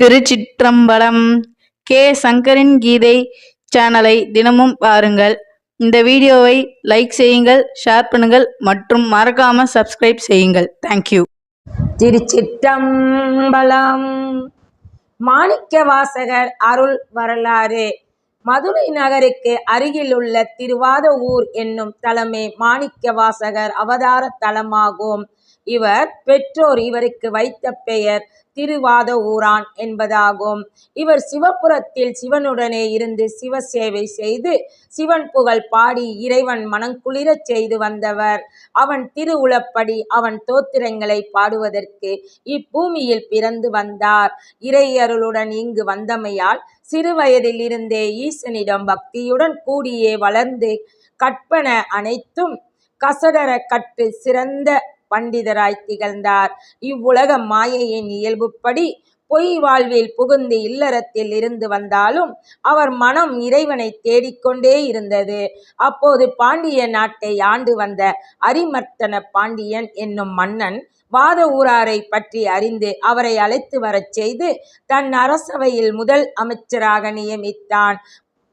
திருச்சிற்றம்பலம் K. சங்கரின் கீதை சேனலை தினமும் பாருங்கள். இந்த வீடியோவை லைக் செய்யுங்கள் ஷேர் பண்ணுங்கள் மற்றும் மறக்காம சப்ஸ்கிரைப் செய்யுங்கள். தேங்க்யூ திருச்சிற்றம்பலம். மாணிக்க வாசகர் அருள் வரலாறு. மதுரை நகருக்கு அருகிலுள்ள திருவாதவூர் என்னும் தலமே மாணிக்க வாசகர் அவதார தலமாகும். இவர் பெற்றோர் இவருக்கு வைத்த பெயர் திருவாத ஊரான் என்பதாகும். இவர் சிவபுரத்தில் சிவனுடனே இருந்து சிவ சேவை செய்து சிவன் புகழ் பாடி இறைவன் மனங்குளிரச் செய்து வந்தவர். அவன் திருவுளப்படி அவன் தோத்திரங்களை பாடுவதற்கு இப்பூமியில் பிறந்து வந்தார். இறையருளுடன் இங்கு வந்தமையால் சிறுவயதில் இருந்தே ஈசனிடம் பக்தியுடன் கூடியே வளர்ந்து கற்பன அனைத்தும் கசடர கற்று சிறந்த பண்டிதராய் திகழ்ந்தார். இவ்வுலக மாயையின் இயல்புப்படி பொய் வாழ்வில் புகுந்து இல்லறத்தில் இருந்து வந்தாலும் அவர் மனம் இறைவனை தேடிக்கொண்டே இருந்தது. அப்போது பாண்டிய நாட்டை ஆண்டு வந்த அரிமர்த்தன பாண்டியன் என்னும் மன்னன் வாத ஊராரை பற்றி அறிந்து அவரை அழைத்து வரச் செய்து தன் அரசவையில் முதல் அமைச்சராக நியமித்தான்.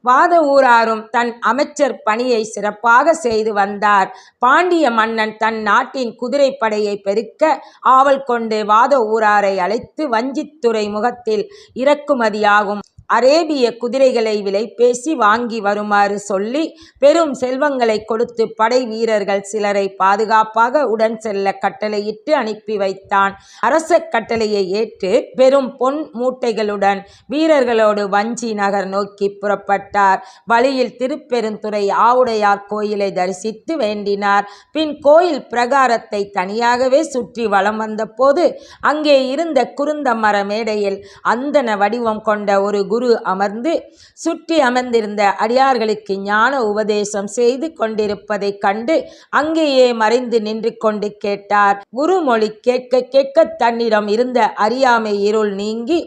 வாத ஊராரும் தன் அமைச்சர் பணியை சிறப்பாக செய்து வந்தார். பாண்டிய மன்னன் தன் நாட்டின் குதிரைப்படையை பெருக்க ஆவல் கொண்டு வாத ஊராரை அழைத்து வஞ்சித்துறை முகத்தில் இறக்குமதியாகும். அரேபிய குதிரைகளை விலை பேசி வாங்கி வருமாறு சொல்லி பெரும் செல்வங்களை கொடுத்து படை வீரர்கள் சிலரை பாதுகாப்பாக உடன் செல்ல கட்டளையிட்டு அனுப்பி வைத்தான். அரச கட்டளையை ஏற்று பெரும் பொன் மூட்டைகளுடன் வீரர்களோடு வஞ்சி நகர் நோக்கி புறப்பட்டார். வழியில் திருப்பெருந்துறை ஆவுடையார் கோயிலை தரிசித்து வேண்டினார். பின் கோயில் பிரகாரத்தை தனியாகவே சுற்றி வலம் வந்தபோது அங்கே இருந்த குருந்த மர மேடையில் அந்தன வடிவம் கொண்ட ஒரு குரு அமர்ந்து சுற்றி அமர்ந்திருந்த அடியார்களுக்கு ஞான உபதேசம் செய்து கொண்டிருப்பதைக் கண்டு அங்கேயே மறைந்து நின்று கொண்டு கேட்டார். குருமொழி கேட்க கேட்க தன்னிடம் இருந்த அறியாமை இருள் நீங்கி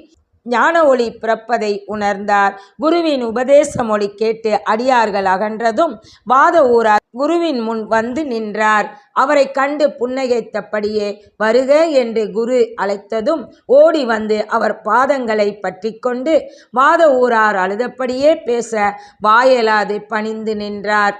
ஞான ஒளி பிறப்பதை உணர்ந்தார். குருவின் உபதேச மொழி கேட்டு அடியார்கள் அகன்றதும் வாத ஊரார் குருவின் முன் வந்து நின்றார். அவரை கண்டு புன்னகைத்தபடியே வருக என்று குரு அழைத்ததும் ஓடி வந்து அவர் பாதங்களை பற்றி கொண்டு வாத ஊரார் அழுதபடியே பேச வாயலாது பணிந்து நின்றார்.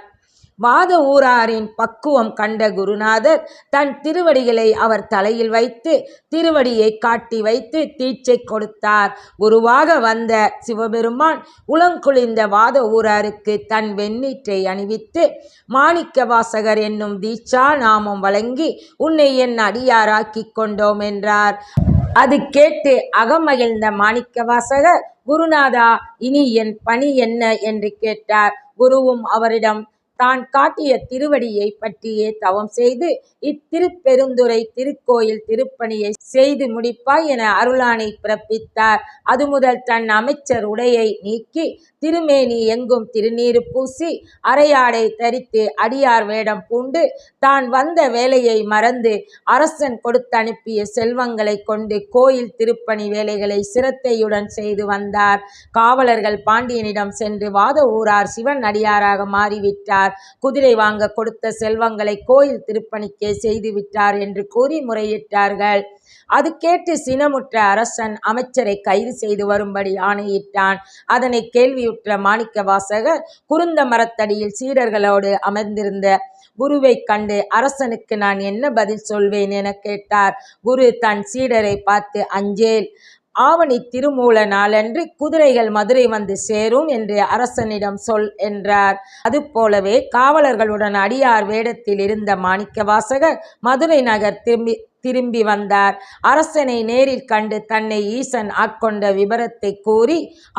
வாத ஊராரின் பக்குவம் கண்ட குருநாதர் தன் திருவடிகளை அவர் தலையில் வைத்து திருவடியை காட்டி வைத்து தீட்சை கொடுத்தார். குருவாக வந்த சிவபெருமான் உளங்குளிர்ந்த வாத ஊராருக்கு தன் வெண்ணீற்றை அணிவித்து மாணிக்க வாசகர் என்னும் தீட்சா நாமம் வழங்கி உன்னை என் அடியாராக்கிக் கொண்டோம் என்றார். அது கேட்டு அகமகிழ்ந்த மாணிக்க வாசகர் குருநாதா இனி என் பணி என்ன? என்று கேட்டார். குருவும் அவரிடம் தான் காட்டிய திருவடியை பற்றியே தவம் செய்து இத்திருப்பெருந்துறை திருக்கோயில் திருப்பணியை செய்து முடிப்பாய் என அருளானை பிறப்பித்தார். அது முதல் தன் அமைச்சர் உடையை நீக்கி திருமேனி எங்கும் திருநீரு பூசி அரையாடை தரித்து அடியார் வேடம் பூண்டு தான் வந்த வேலையை மறந்து அரசன் கொடுத்து அனுப்பிய செல்வங்களை கொண்டு கோயில் திருப்பணி வேலைகளை சிரத்தையுடன் செய்து வந்தார். காவலர்கள் பாண்டியனிடம் சென்று வாத ஊரார் சிவன் அடியாராக மாறிவிட்டார். குதிரை வாங்க கொடுத்த செல்வங்களை கோயில் திருப்பணிக்கே செய்துவிட்டார் என்று கூறி முறையிட்டார்கள். அது கேட்டு சினமுற்ற அரசன் அமைச்சரை கைது செய்து வரும்படி ஆணையிட்டான். அதனை கேள்வியுற்ற மாணிக்க வாசகர் குருந்த மரத்தடியில் சீடர்களோடு அமர்ந்திருந்த குருவை கண்டு அரசனுக்கு நான் என்ன பதில் சொல்வேன் என கேட்டார். குரு தன் சீடரை பார்த்து அஞ்சேல் ஆவணி திருமூல நாளன்று குதிரைகள் மதுரை வந்து சேரும் என்று அரசனிடம் சொல் என்றார். அதுபோலவே காவலர்களுடன் அடியார் வேடத்தில் இருந்த மாணிக்கவாசகர் மதுரை நகர் திரும்பி திரும்பி வந்தார். அரசனை நேரில் கண்டு தன்னை ஈசன் ஆட்கொண்ட விபரத்தை கூறி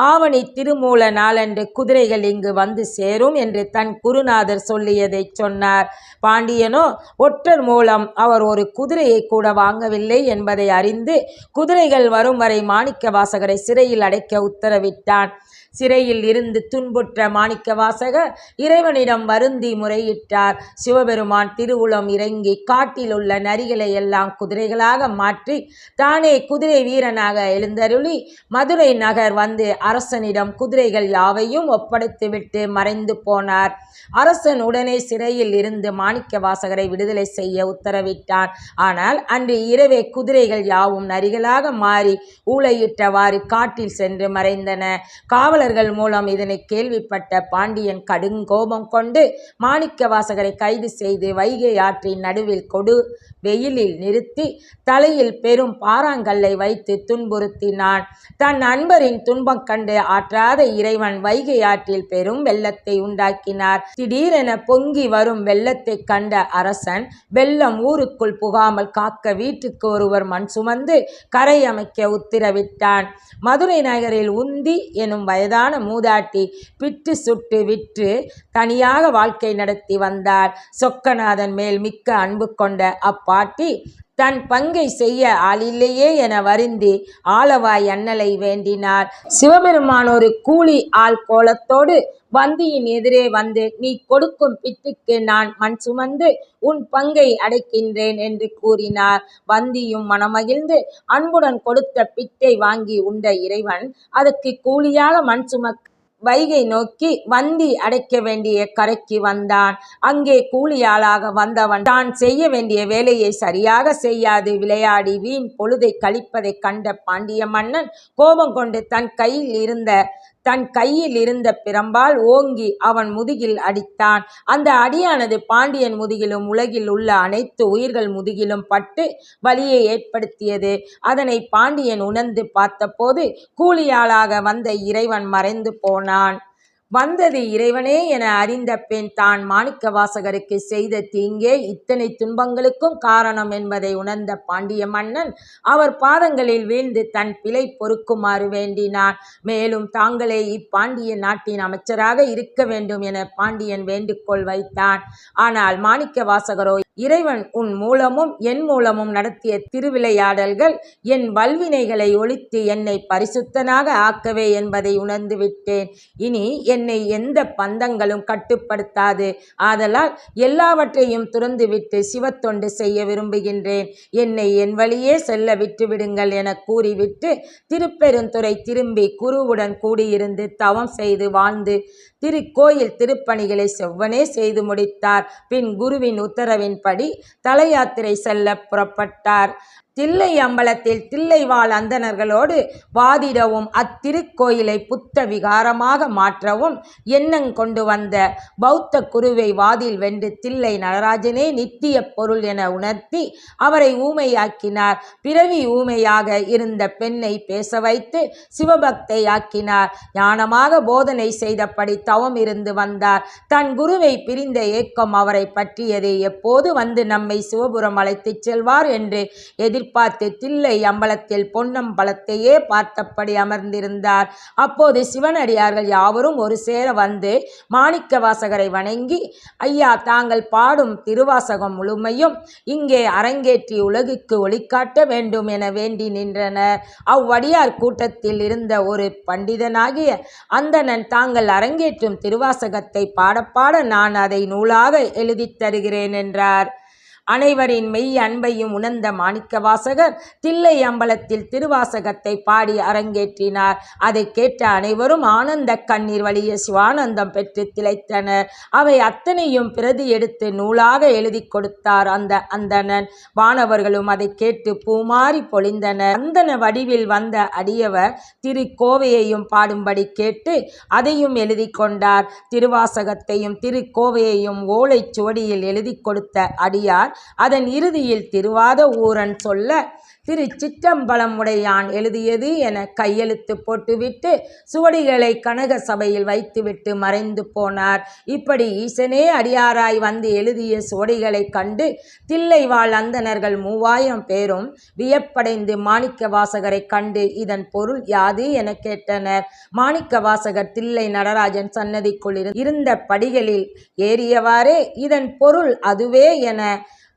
ஆவணி திருமூல நாளன்று குதிரைகள் இங்கு வந்து சேரும் என்று தன் குருநாதர் சொல்லியதை சொன்னார். பாண்டியனோ ஒற்றர் மூலம் அவர் ஒரு குதிரையை கூட வாங்கவில்லை என்பதை அறிந்து குதிரைகள் வரும் வரை மாணிக்க வாசகரை சிறையில் அடைக்க உத்தரவிட்டான். சிறையில் இருந்து துன்புற்ற மாணிக்கவாசகர் இறைவனிடம் வருந்தி முறையிட்டார். சிவபெருமான் திருவுளம் இறங்கி காட்டில் உள்ள நரிகளை எல்லாம் குதிரைகளாக மாற்றி தானே குதிரை வீரனாக எழுந்தருளி மதுரை நகர் வந்து அரசனிடம் குதிரைகள் யாவையும் ஒப்படைத்துவிட்டு மறைந்து போனார். அரசன் உடனே சிறையில் இருந்து மாணிக்க வாசகரை விடுதலை செய்ய உத்தரவிட்டான். ஆனால் அன்று இரவே குதிரைகள் யாவும் நரிகளாக மாறி ஊழையிட்டவாறு காட்டில் சென்று மறைந்தன. காவலர்கள் மூலம் இதனை கேள்விப்பட்ட பாண்டியன் கடுங்கோபம் கொண்டு மாணிக்க வாசகரை கைது செய்து வைகை ஆற்றின் நடுவில் கொடு வெயிலில் நிறுத்தி தலையில் பெரும் பாறாங்கல்லை வைத்து துன்புறுத்தினான். தன் நண்பரின் துன்பம் கண்டு ஆற்றாத இறைவன் வைகை ஆற்றில் பெரும் வெள்ளத்தை உண்டாக்கினார். திடீரென பொங்கி வரும் வெள்ளத்தை கண்ட அரசன் வெள்ளம் ஊருக்குள் புகாமல் காக்க வீட்டுக்கு ஒருவர் மண் சுமந்து கரை அமைக்க உத்தரவிட்டான். மதுரை நகரில் உந்தி எனும் வயதான மூதாட்டி பிட்டு சுட்டு விற்று தனியாக வாழ்க்கை நடத்தி வந்தார். சொக்கநாதன் மேல் மிக்க அன்பு கொண்ட அப்பா பாட்டி தன் பங்கை செய்ய ஆளில்லையே என வருந்தி ஆளவாய் அண்ணலை வேண்டினார். சிவபெருமான் ஒரு கூலி ஆள் கோலத்தோடு வந்தியின் எதிரே வந்து நீ கொடுக்கும் பிட்டுக்கு நான் மண் சுமந்து உன் பங்கை அடைக்கின்றேன் என்று கூறினார். வந்தியும் மனமகிழ்ந்து அன்புடன் கொடுத்த பிட்டை வாங்கி உண்ட இறைவன் அதற்கு கூலியாக மண் சுமக்க வைகை நோக்கி வந்தி அடைக்க வேண்டிய கரைக்கு வந்தான். அங்கே கூலியாளாக வந்தவன் தான் செய்ய வேண்டிய வேலையை சரியாக செய்யாது. விளையாடி வீண் பொழுதை கழிப்பதைக் கண்ட பாண்டிய மன்னன் கோபம் கொண்டு தன் கையில் இருந்த தன் கையில் இருந்த பிரம்பால் ஓங்கி அவன் முதுகில் அடித்தான். அந்த அடியானது பாண்டியன் முதுகிலும் உலகில் உள்ள அனைத்து உயிர்கள் முதுகிலும் பட்டு வலியை ஏற்படுத்தியது. அதனை பாண்டியன் உணர்ந்து பார்த்தபோது கூலியாளாக வந்த இறைவன் மறைந்து போனான். வந்தது இறைவனே என அறிந்த பெண் தான் மாணிக்க வாசகருக்கு செய்த தீங்கே இத்தனை துன்பங்களுக்கும் காரணம் என்பதை உணர்ந்த பாண்டிய மன்னன் அவர் பாதங்களில் வீழ்ந்து தன் பிழை பொறுக்குமாறு வேண்டினான். மேலும் தாங்களே இப்பாண்டிய நாட்டின் அமைச்சராக இருக்க வேண்டும் என பாண்டியன் வேண்டுகோள் வைத்தான். ஆனால் மாணிக்க வாசகரோ இறைவன் உன் மூலமும் என் மூலமும் நடத்திய திருவிளையாடல்கள் என் வல்வினைகளை ஒழித்து என்னை பரிசுத்தனாக ஆக்கவே என்பதை உணர்ந்து விட்டேன். இனி என்னை எந்த பந்தங்களும் கட்டுப்படுத்தாது. ஆதலால் எல்லாவற்றையும் துறந்துவிட்டு சிவத்தொண்டு செய்ய விரும்புகின்றேன். என்னை என் வழியே செல்ல விட்டுவிடுங்கள் என கூறிவிட்டு திருப்பெருந்துறை திரும்பி குருவுடன் கூடியிருந்து தவம் செய்து வாழ்ந்து திருக்கோயில் திருப்பணிகளை செவ்வனே செய்து முடித்தார். பின் குருவின் உத்தரவின்படி தல யாத்திரை செல்ல புறப்பட்டார். தில்லை அம்பலத்தில் தில்லைவாழ் அந்தணர்களோடு வாதிடவும் அத்திருக்கோயிலை புத்த விகாரமாக மாற்றவும் எண்ணங் கொண்டு வந்த பௌத்த குருவை வாதில் வென்று தில்லை நடராஜனே நித்திய பொருள் என உணர்த்தி அவரை ஊமையாக்கினார். பிறவி ஊமையாக இருந்த பெண்ணை பேச வைத்து சிவபக்தை ஆக்கினார். ஞானமாக போதனை செய்தபடி தவம் இருந்து வந்தார். தன் குருவை பிரிந்த ஏக்கம் அவரை பற்றியது. எப்போது வந்து நம்மை சிவபுரம் அழைத்துச் செல்வார் என்று எதிர் எதிர்பார்த்து தில்லை அம்பலத்தில் பொன்னம்பலத்தையே பார்த்தபடி அமர்ந்திருந்தார். அப்போது சிவனடியார்கள் யாவரும் ஒரு சேர வந்து மாணிக்க வாசகரை வணங்கி ஐயா தாங்கள் பாடும் திருவாசகம் முழுமையும் இங்கே அரங்கேற்றி உலகுக்கு ஒளிக்காட்ட வேண்டும் என வேண்டி நின்றனர். அவ்வடியார் கூட்டத்தில் இருந்த ஒரு பண்டிதனாகிய அந்தணன் தாங்கள் அரங்கேற்றும் திருவாசகத்தை பாடப்பாட நான் அதை நூலாக எழுதித் தருகிறேன் என்றார். அனைவரின் மெய் அன்பையும் உணர்ந்த மாணிக்கவாசகர் தில்லை அம்பலத்தில் திருவாசகத்தை பாடி அரங்கேற்றினார். அதை கேட்ட அனைவரும் ஆனந்த கண்ணீர் வழிய சிவானந்தம் பெற்று திளைத்தனர். அவை அத்தனையும் பிரதி எடுத்து நூலாக எழுதி கொடுத்தார் அந்த அந்தணன். வானவர்களும் அதை கேட்டு பூமாறி பொழிந்தனர். அந்தன வடிவில் வந்த அடியவர் திரு கோவையையும் பாடும்படி கேட்டு அதையும் எழுதி கொண்டார். திருவாசகத்தையும் திருக்கோவையையும் ஓலைச் சுவடியில் எழுதி கொடுத்த அடியார் அதன் இறுதியில் திருவாத ஊரன் சொல்ல திரு சிற்றம்பலம் உடையான் எழுதியது என கையெழுத்து போட்டுவிட்டு சுவடிகளை கனக சபையில் வைத்துவிட்டு மறைந்து போனார். இப்படி ஈசனே அடியாராய் வந்து எழுதிய சுவடிகளைக் கண்டு தில்லை வாழ் அந்தணர்கள் மூவாயிரம் பேரும் வியப்படைந்து மாணிக்க வாசகரை கண்டு இதன் பொருள் யாது என கேட்டனர். மாணிக்க வாசகர் தில்லை நடராஜன் சன்னதிக்குள் இருந்த படிகளில் ஏறியவாறே இதன் பொருள் அதுவே என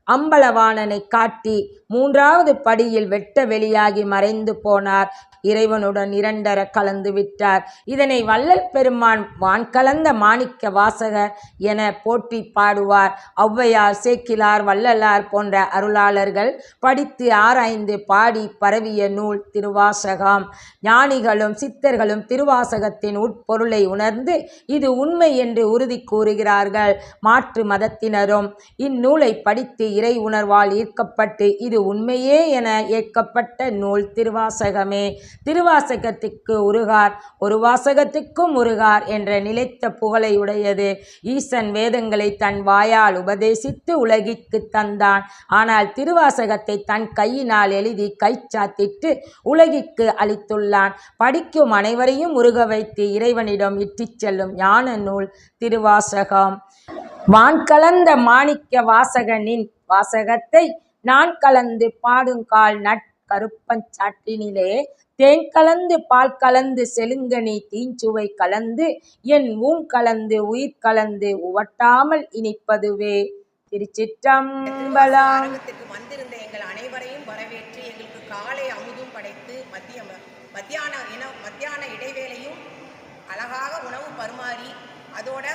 அம்பலவாணனை காட்டி மூன்றாவது படியில் வெட்ட வெளியாகி மறைந்து போனார். இறைவனுடன் இரண்டர கலந்து விட்டார். இதனை வள்ளல் பெருமான் வான் கலந்த மாணிக்க வாசகர் என போற்றி பாடுவார். ஔவையார் சேக்கிலார் வள்ளலார் போன்ற அருளாளர்கள் படித்து ஆராய்ந்து பாடி பரவிய நூல் திருவாசகம். ஞானிகளும் சித்தர்களும் திருவாசகத்தின் உட்பொருளை உணர்ந்து இது உண்மை என்று உறுதி கூறுகிறார்கள். மாற்று மதத்தினரும் இந்நூலை படித்து இறை உணர்வால் ஈர்க்கப்பட்டு இது உண்மையே என ஏற்கப்பட்ட நூல் திருவாசகமே. திருவாசகத்துக்கு உருகார் ஒரு வாசகத்துக்கும் உருகார் என்ற நிலைத்த புகழை உடையது. ஈசன் வேதங்களை தன் வாயால் உபதேசித்து உலகிற்கு தந்தான். ஆனால் திருவாசகத்தை தன் கையினால் எழுதி கைச்சாத்திட்டு உலகிற்கு அளித்துள்ளான். படிக்கும் அனைவரையும் உருக வைத்து இறைவனிடம் இட்டுச் செல்லும் ஞான நூல் திருவாசகம். வான் கலந்த மாணிக்க வாசகனின் வாசகத்தை நான் கலந்து பாடுங்கால் கருப்பஞ்சாற்றினிலே தேன் கலந்து பால் கலந்து செலுங்கனி தீஞ்சுவை கலந்து என் ஊன் கலந்து உயிர் கலந்து உவட்டாமல் இனிப்பதுவே. திருச்சிற்றம்பலம். வந்திருந்த எங்கள் அனைவரையும் வரவேற்று எங்களுக்கு காலை அமுதும் படைத்து மத்திய மத்தியான இன மத்தியான இடைவேளையும் அழகாக உணவு பரிமாறி அதோட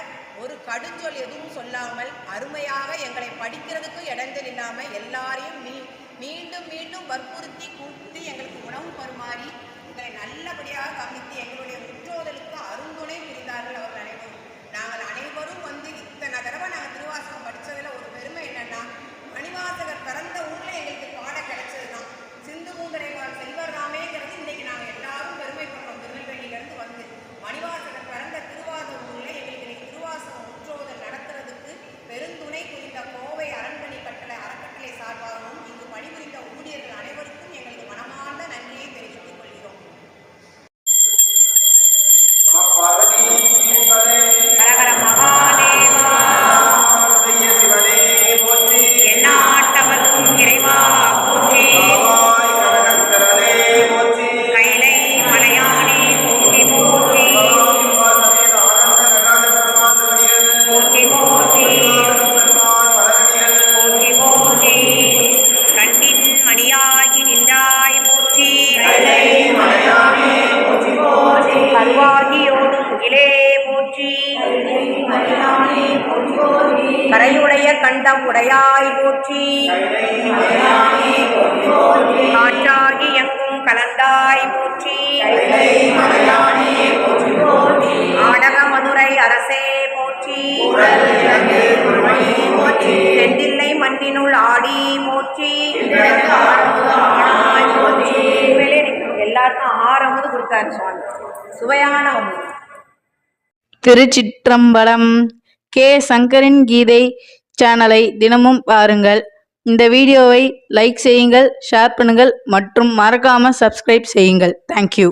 ஒரு கடுஞ்சொல் எதுவும் சொல்லாமல் அருமையாக எங்களை படிக்கிறதுக்கும் இடங்கள் இல்லாமல் எல்லாரையும் நீ மீண்டும் மீண்டும் வற்புறுத்தி கூப்பிட்டு எங்களுக்கு உணவு பருமாறி எங்களை நல்லபடியாக கவனித்து எங்களுடைய முற்றோதலுக்கு அருந்துணை புரிந்தார்கள் அவர்கள் அனைவரும். நாங்கள் அனைவரும் வந்து இத்தனை தடவை நாங்கள் திருவாசகம் படித்ததில் ஒரு பெருமை என்னென்னா மணிவாச நின்றாய் போற்றி போற்றி. கரையுடைய கண்டம் உடையாய் போற்றி. காற்றாகி எங்கும் கலந்தாய் போற்றி. ஆடக மதுரை அரசே போற்றி. செந்தில்லை மண்ணினுள் ஆடி போற்றி. எல்லாருக்கும் ஆறு அமுது கொடுத்தாரு சுவாமி. சுவையான அமுது திருச்சிற்றம்பலம் கே. சங்கரின் கீதை சேனலை தினமும் பாருங்கள். இந்த வீடியோவை லைக் செய்யுங்கள் ஷேர் பண்ணுங்கள் மற்றும் மறக்காமல் சப்ஸ்கிரைப் செய்யுங்கள். தேங்க்யூ